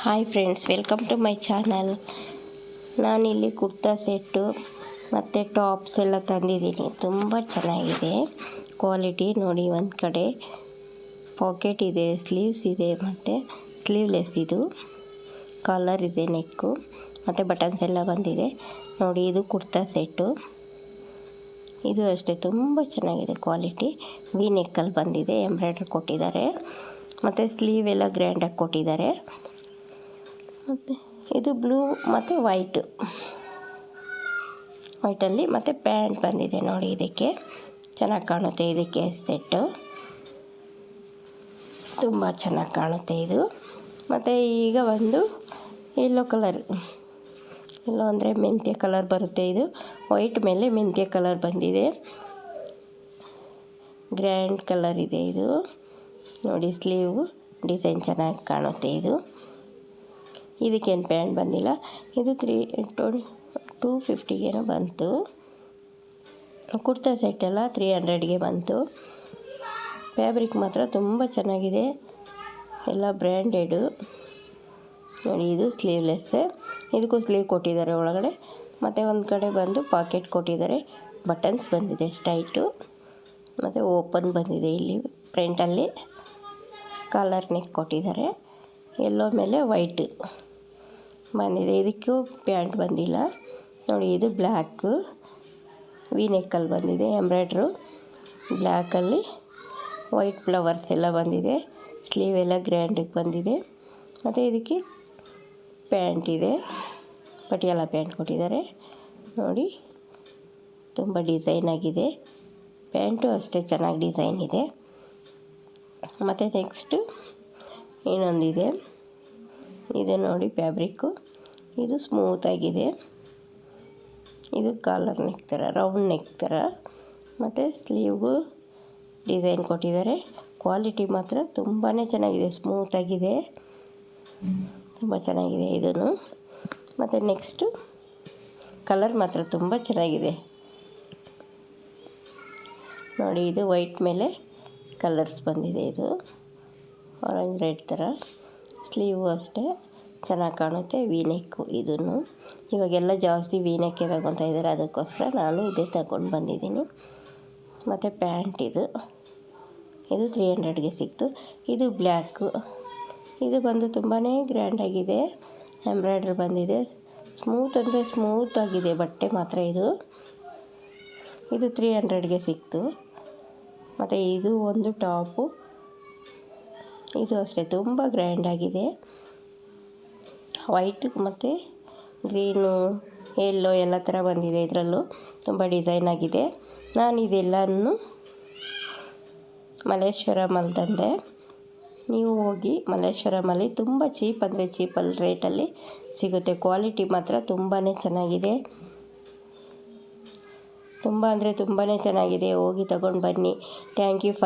Hi friends welcome to my channel ನಾನಿಲ್ಲಿ kurta set ಮತ್ತು tops ಎಲ್ಲ ತಂದಿದ್ದೀನಿ. ತುಂಬ ಚೆನ್ನಾಗಿದೆ. ಕ್ವಾಲಿಟಿ ನೋಡಿ ಒಂದು ಕಡೆ. ಪಾಕೆಟ್ ಇದೆ ಸ್ಲೀವ್ಸ್ ಇದೆ, ಮತ್ತು ಸ್ಲೀವ್ಲೆಸ್ ಇದು. ಕಾಲರ್ ಇದೆ ನೆಕ್ಕು ಮತ್ತು ಬಟನ್ಸ್ ಎಲ್ಲ ಬಂದಿದೆ. ನೋಡಿ ಇದು ಕುರ್ತಾ ಸೆಟ್ಟು ಇದು ಅಷ್ಟೇ, ತುಂಬ ಚೆನ್ನಾಗಿದೆ ಕ್ವಾಲಿಟಿ ವಿ ನೆಕ್ಕಲ್ಲಿ ಬಂದಿದೆ ಎಂಬ್ರಾಯ್ಡ್ರಿ ಕೊಟ್ಟಿದ್ದಾರೆ. ಮತ್ತು ಸ್ಲೀವ್ ಎಲ್ಲ ಗ್ರ್ಯಾಂಡಾಗಿ ಕೊಟ್ಟಿದ್ದಾರೆ. ಮತ್ತು ಇದು ಬ್ಲೂ ಮತ್ತು ವೈಟು ವೈಟಲ್ಲಿ ಮತ್ತು ಪ್ಯಾಂಟ್ ಬಂದಿದೆ ನೋಡಿ ಇದಕ್ಕೆ. ಚೆನ್ನಾಗಿ ಕಾಣುತ್ತೆ ಇದಕ್ಕೆ ಸೆಟ್ಟು ತುಂಬ ಚೆನ್ನಾಗಿ ಕಾಣುತ್ತೆ ಇದು. ಮತ್ತು ಈಗ ಒಂದು ಯೆಲ್ಲೋ ಕಲರ್ ಎಲ್ಲೋ ಅಂದರೆ ಮೆಂತ್ಯ ಕಲರ್ ಬರುತ್ತೆ ಇದು. ವೈಟ್ ಮೇಲೆ ಮೆಂತ್ಯ ಕಲರ್ ಬಂದಿದೆ. ಗ್ರ್ಯಾಂಡ್ ಕಲರ್ ಇದೆ ಇದು. ನೋಡಿ ಸ್ಲೀವ್ ಡಿಸೈನ್ ಚೆನ್ನಾಗಿ ಕಾಣುತ್ತೆ ಇದು. ಇದಕ್ಕೇನು ಪ್ಯಾಂಟ್ ಬಂದಿಲ್ಲ. ಇದು ತ್ರೀ ಟ್ವೆಂಟಿ ಟೂ ಫಿಫ್ಟಿಗೇನೋ ಬಂತು. ಕುರ್ತಾ ಸೆಟ್ ಎಲ್ಲ ತ್ರೀ ಹಂಡ್ರೆಡ್ಗೆ ಬಂತು. ಫ್ಯಾಬ್ರಿಕ್ ಮಾತ್ರ ತುಂಬ ಚೆನ್ನಾಗಿದೆ. ಎಲ್ಲ ಬ್ರ್ಯಾಂಡೆಡು. ನೋಡಿ, ಇದು ಸ್ಲೀವ್ಲೆಸ್. ಇದಕ್ಕೂ ಸ್ಲೀವ್ ಕೊಟ್ಟಿದ್ದಾರೆ ಒಳಗಡೆ. ಮತ್ತು ಒಂದು ಕಡೆ ಬಂದು ಪಾಕೆಟ್ ಕೊಟ್ಟಿದ್ದಾರೆ. ಬಟನ್ಸ್ ಬಂದಿದೆ ಸ್ಟೈಟು ಮತ್ತು ಓಪನ್ ಬಂದಿದೆ ಇಲ್ಲಿ ಫ್ರಂಟಲ್ಲಿ ಕಾಲರ್ ನೆಕ್ ಕೊಟ್ಟಿದ್ದಾರೆ. ಎಲ್ಲೋ ಮೇಲೆ ವೈಟ್. ಬಂದಿದೆ ಇದಕ್ಕೂ ಪ್ಯಾಂಟ್ ಬಂದಿಲ್ಲ. ನೋಡಿ, ಇದು ಬ್ಲ್ಯಾಕು. ವಿ ಬಂದಿದೆ, ಎಂಬ್ರಾಯ್ಡ್ರು. ಬ್ಲ್ಯಾಕಲ್ಲಿ ವೈಟ್ ಫ್ಲವರ್ಸ್ ಎಲ್ಲ ಬಂದಿದೆ. ಸ್ಲೀವ್ ಎಲ್ಲ ಗ್ರ್ಯಾಂಡಿಗೆ ಬಂದಿದೆ. ಮತ್ತು ಇದಕ್ಕೆ ಪ್ಯಾಂಟ್ ಇದೆ. ಪಟಿಯಾಲ ಪ್ಯಾಂಟ್ ಕೊಟ್ಟಿದ್ದಾರೆ. ನೋಡಿ, ತುಂಬ ಡಿಸೈನ್ ಆಗಿದೆ. ಪ್ಯಾಂಟು ಅಷ್ಟೇ ಚೆನ್ನಾಗಿ ಡಿಸೈನ್ ಇದೆ. ಮತ್ತು ನೆಕ್ಸ್ಟು ಇನ್ನೊಂದಿದೆ. ಇದು ನೋಡಿ ಫ್ಯಾಬ್ರಿಕ್ಕು. ಇದು ಸ್ಮೂತಾಗಿದೆ ಇದು ಕಾಲರ್ ನೆಕ್ ಥರ, ರೌಂಡ್ ನೆಕ್ ಥರ. ಮತ್ತು ಸ್ಲೀವ್ಗೂ ಡಿಸೈನ್ ಕೊಟ್ಟಿದ್ದಾರೆ. ಕ್ವಾಲಿಟಿ ಮಾತ್ರ ತುಂಬಾ ಚೆನ್ನಾಗಿದೆ ಸ್ಮೂತಾಗಿದೆ ತುಂಬ ಚೆನ್ನಾಗಿದೆ ಇದನ್ನು. ಮತ್ತು ನೆಕ್ಸ್ಟು ಕಲರ್ ಮಾತ್ರ ತುಂಬ ಚೆನ್ನಾಗಿದೆ. ನೋಡಿ, ಇದು ವೈಟ್ ಮೇಲೆ ಕಲರ್ಸ್ ಬಂದಿದೆ ಇದು. ಆರೆಂಜ್ ರೆಡ್ ಥರ. ಸ್ಲೀವು ಅಷ್ಟೇ. ಚೆನ್ನಾಗಿ ಕಾಣುತ್ತೆ ವೀನೆಕ್ಕು ಇದನ್ನು. ಇವಾಗೆಲ್ಲ ಜಾಸ್ತಿ ವೀನೆಕ್ಕೆ ತಗೊತ ಇದ್ದಾರೆ, ಅದಕ್ಕೋಸ್ಕರ ನಾನು ಇದೇ ತಗೊಂಡು ಬಂದಿದ್ದೀನಿ. ಮತ್ತು ಪ್ಯಾಂಟ್ ಇದು. ಇದು ತ್ರೀ ಹಂಡ್ರೆಡ್ಗೆ ಸಿಕ್ತು. ಇದು ಬ್ಲ್ಯಾಕು. ಇದು ಬಂದು ತುಂಬಾ ಗ್ರ್ಯಾಂಡಾಗಿದೆ ಎಂಬ್ರಾಯ್ಡ್ರಿ ಬಂದಿದೆ. ಸ್ಮೂತ್ ಅಂದರೆ ಸ್ಮೂತಾಗಿದೆ ಬಟ್ಟೆ ಮಾತ್ರ ಇದು. ಇದು ತ್ರೀ ಹಂಡ್ರೆಡ್ಗೆ ಸಿಕ್ತು. ಮತ್ತು ಇದು ಒಂದು ಟಾಪು. ಇದು ಅಷ್ಟೇ, ತುಂಬ ಗ್ರ್ಯಾಂಡಾಗಿದೆ ವೈಟ್ ಮತ್ತು ಗ್ರೀನು ಎಲ್ಲೋ ಎಲ್ಲ ಥರ ಬಂದಿದೆ ಇದರಲ್ಲೂ. ತುಂಬ ಡಿಸೈನ್ ಆಗಿದೆ. ನಾನು ಇದೆಲ್ಲನೂ ಮಲ್ಲೇಶ್ವರಮಲ್ಲಿ ತಂದೆ. ನೀವು ಹೋಗಿ ಮಲ್ಲೇಶ್ವರಮಲ್ಲಿ ತುಂಬ ಚೀಪ್ ಅಂದರೆ ಚೀಪಲ್ಲಿ ರೇಟಲ್ಲಿ ಸಿಗುತ್ತೆ. ಕ್ವಾಲಿಟಿ ಮಾತ್ರ ತುಂಬಾ ಚೆನ್ನಾಗಿದೆ. ತುಂಬ ಅಂದರೆ ತುಂಬಾ ಚೆನ್ನಾಗಿದೆ. ಹೋಗಿ ತಗೊಂಡು ಬನ್ನಿ. Thank you for